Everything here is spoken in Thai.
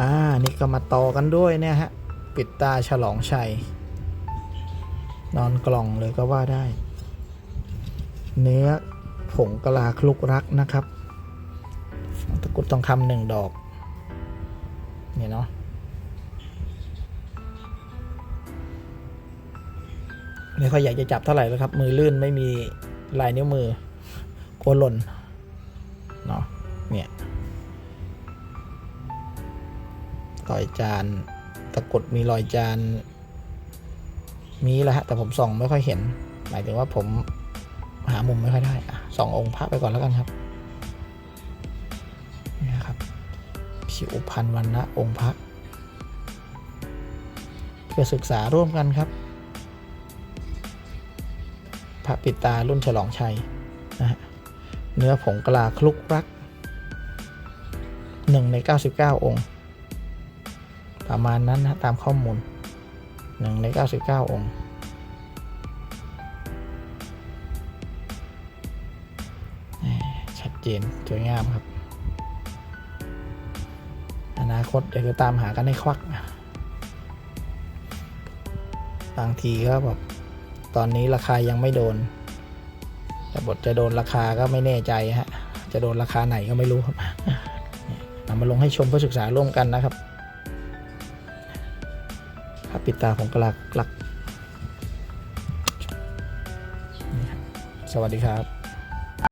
อ่า นี่ก็มาต่อกันด้วยเนี่ยฮะ ปิดตาฉลองชัย นอนกล่องเลยก็ว่าได้ เนื้อผงกะลาคลุกรักนะครับ ตะกรุดทองคำหนึ่งดอก เนี่ยเนาะไม่ค่อยอยากจะจับเท่าไหร่แล้วครับ มือลื่นไม่มีลายนิ้วมือกลัวหล่นเนาะเนี่ย รอยจานตะกุดมีรอยจานมีแหละฮะแต่ผมส่องไม่ค่อยเห็น หมายถึงว่าผมหามุมไม่ค่อยได้อะสององค์พระไปก่อนแล้วกันครับนี่นะครับผิวพันธ์วันนะองค์พระเพื่อศึกษาร่วมกันครับ พระปิดตารุ่นฉลองชัยนะฮะเนื้อผงกลาคลุกรักหนึ่งใน 99 องค์ ประมาณนั้นนะตามข้อมูลหนึ่งใน99 องค์ ชัดเจนสวยงามครับ อนาคตเดี๋ยวจะตามหากันให้ควัก บางทีก็แบบตอนนี้ราคายังไม่โดน แต่บทจะโดนราคาก็ไม่แน่ใจฮะ จะโดนราคาไหนก็ไม่รู้ครับนำมาลงให้ชมเพื่อศึกษาร่วมกันนะครับ พระปิดตาของกลักลัก สวัสดีครับ